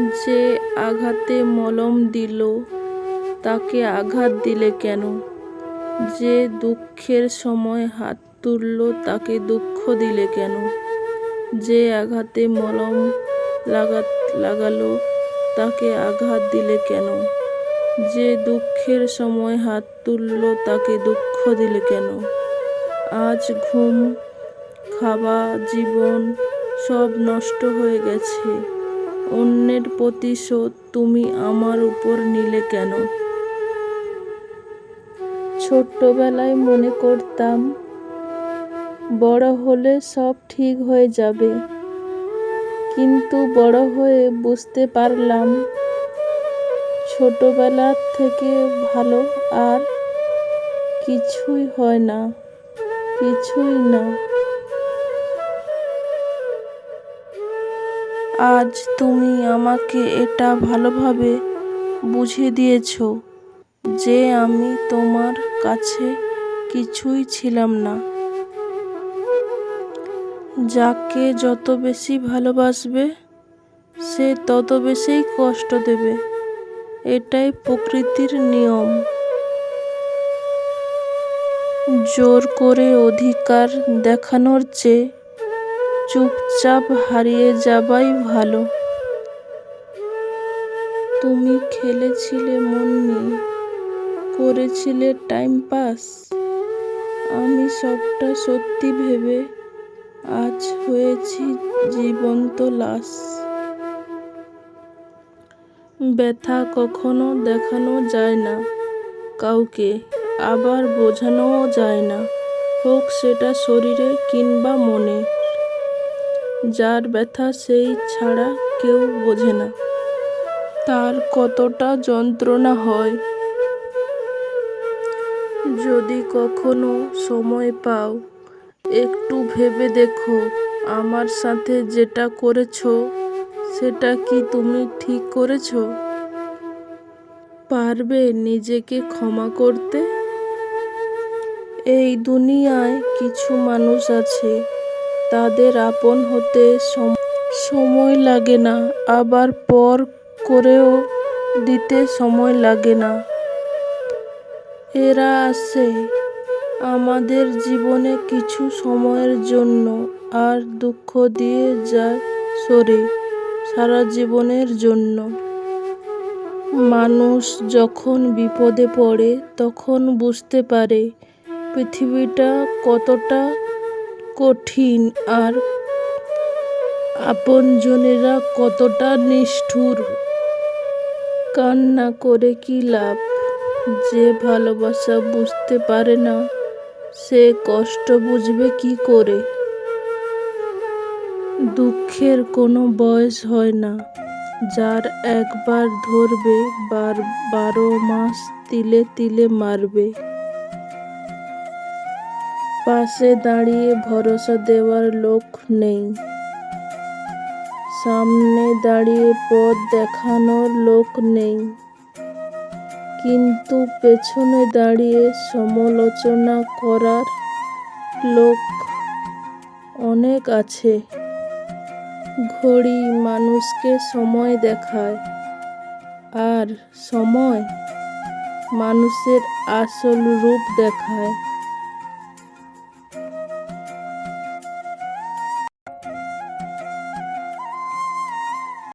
যে আঘাতে মলম দিল, তাকে আঘাত দিলে কেন? যে দুঃখের সময় হাত তুলল, তাকে দুঃখ দিলে কেন? যে আঘাতে মলম লাগা, লাগালো, তাকে আঘাত দিলে কেন? যে দুঃখের সময় হাত তুলল, তাকে দুঃখ দিলে কেন? আজ ঘুম, খাওয়া, জীবন সব নষ্ট হয়ে গেছে। অন্যের প্রতিশোধ তুমি আমার উপর নিলে কেন? ছোট্টবেলায় মনে করতাম, বড় হলে সব ঠিক হয়ে যাবে। কিন্তু বড় হয়ে বুঝতে পারলাম ছোটবেলার থেকে ভালো আর কিছুই হয় না, কিছুই না। আজ তুমি আমাকে এটা ভালোভাবে বুঝিয়ে দিয়েছ যে আমি তোমার কাছে কিছুই ছিলাম না। যাকে যত বেশি ভালোবাসবে, সে তত বেশি কষ্ট দেবে। এটাই প্রকৃতির নিয়ম। জোর করে অধিকার দেখানোর চেয়ে চুপচাপ হারিয়ে যাবাই ভালো। তুমি খেলেছিলে মন নিয়ে করেছিলে টাইম পাস আমি সবটা সত্যি ভেবে আজ হয়েছি জীবন্ত লাশ। ব্যথা কখনো দেখানো যায় না, কাউকে আবার বোঝানোও যায় না, হোক সেটা শরীরে কিংবা মনে। যার ব্যথা সেই ছাড়া কেউ বোঝে না। তার কতটা যন্ত্রণা হয়। যদি কখনো সময় পাও, একটু ভেবে দেখো আমার সাথে যেটা করেছ, সেটা কি তুমি ঠিক করেছ? পারবে নিজেকে ক্ষমা করতে? এই দুনিয়ায় কিছু মানুষ আছে তাদের আপন হতে সম- সময় লাগে না, আবার পর করেও দিতে সময় লাগে না। এরা আসে আমাদের জীবনে কিছু সময়ের জন্য, আর দুঃখ দিয়ে যায় সরে সারা জীবনের জন্য। মানুষ যখন বিপদে পড়ে, তখন বুঝতে পারে পৃথিবীটা কতটা কঠিন আর আপনজনেরা কতটা নিষ্ঠুর। কান্না করে কি লাভ? যে ভালোবাসা বুঝতে পারে না, সে কষ্ট বুঝবে কি করে? দুঃখের কোনো বয়স হয় না, যার একবার ধরবে, বার বারো মাস তিলে তিলে মারবে। পাশে দাঁড়িয়ে ভরসা দেওয়ার লোক নেই। সামনে দাঁড়িয়ে পথ দেখানোর লোক নেই। কিন্তু পেছনে দাঁড়িয়ে সমালোচনা করার লোক অনেক আছে। ঘড়ি মানুষকে সময় দেখায়, আর সময় মানুষের আসল রূপ দেখায়।